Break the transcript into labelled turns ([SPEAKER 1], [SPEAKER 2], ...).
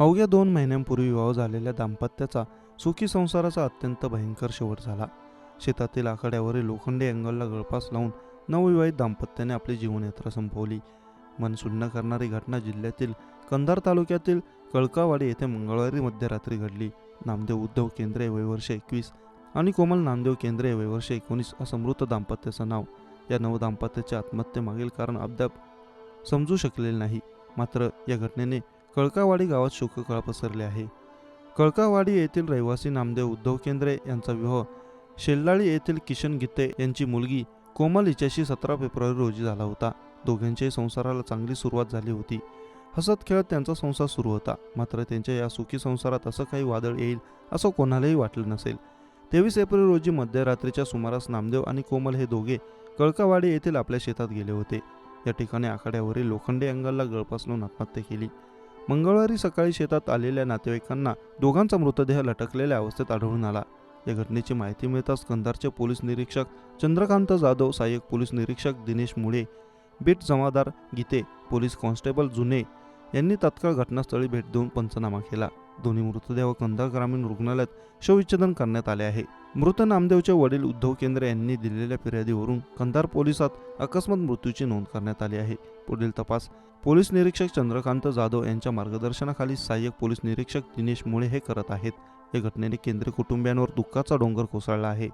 [SPEAKER 1] अवघ्या दोन महिन्यांपूर्वी विवाह झालेल्या दाम्पत्याचा सुखी संसाराचा अत्यंत भयंकर शेवट झाला. शेतातील आखाड्यावरील लोखंडी अँगलला गळपास लावून नवविवाहित दाम्पत्याने आपली जीवनयात्रा संपवली. मन सुन्न करणारी घटना जिल्ह्यातील कंधार तालुक्यातील कळकावाडी येथे मंगळवारी मध्यरात्री घडली. नामदेव उद्धव केंद्रे वयवर्ष एकवीस आणि कोमल नामदेव केंद्रे वयवर्ष एकोणीस असं मृत दाम्पत्याचं नाव. या नवदाम्पत्याच्या आत्महत्येमागील कारण अद्याप समजू शकलेले नाही. मात्र या घटनेने कळकावाडी गावात शोककळा पसरले आहे. कळकावाडी येथील रहिवासी नामदेव उद्धव केंद्रे यांचा विवाह शेल्लाळी येथील किशन गीते यांची मुलगी कोमल हिच्याशी सतरा फेब्रुवारी रोजी झाला होता. दोघांच्याही संसाराला चांगली सुरुवात झाली होती. हसत खेळत त्यांचा संसार सुरू होता. मात्र त्यांच्या या सुखी संसारात असं काही वादळ येईल असं कोणालाही वाटलं नसेल. तेवीस एप्रिल रोजी मध्यरात्रीच्या सुमारास नामदेव आणि कोमल हे दोघे कळकावाडी येथील आपल्या शेतात गेले होते. या ठिकाणी आखाड्यावरील लोखंडी अंगाला गळपासून आत्महत्या केली. मंगळवारी सकाळी शेतात आलेल्या नातेवाईकांना दोघांचा मृतदेह लटकलेल्या अवस्थेत आढळून आला. या घटनेची माहिती मिळताच कंधारचे पोलीस निरीक्षक चंद्रकांत जाधव सहाय्यक पोलीस निरीक्षक दिनेश मुळे बीट जमादार गीते पोलीस कॉन्स्टेबल जुने यांनी तत्काळ घटनास्थळी भेट देऊन पंचनामा केला. दोन्ही मृतदेह कंधार ग्रामीण रुग्णालयात शवविच्छेदन करण्यात आले आहे. मृत नामदेवचे वडील उद्धव केंद्रे यांनी दिलेल्या फिर्यादीवरून कंधार पोलिसात अकस्मात मृत्यूची नोंद करण्यात आली आहे. पुढील तपास पोलीस निरीक्षक चंद्रकांत जाधव यांच्या मार्गदर्शनाखाली सहाय्यक पोलीस निरीक्षक दिनेश मुळे हे करत आहेत. या घटनेने केंद्रीय कुटुंबियांवर दुःखाचा डोंगर कोसळला आहे.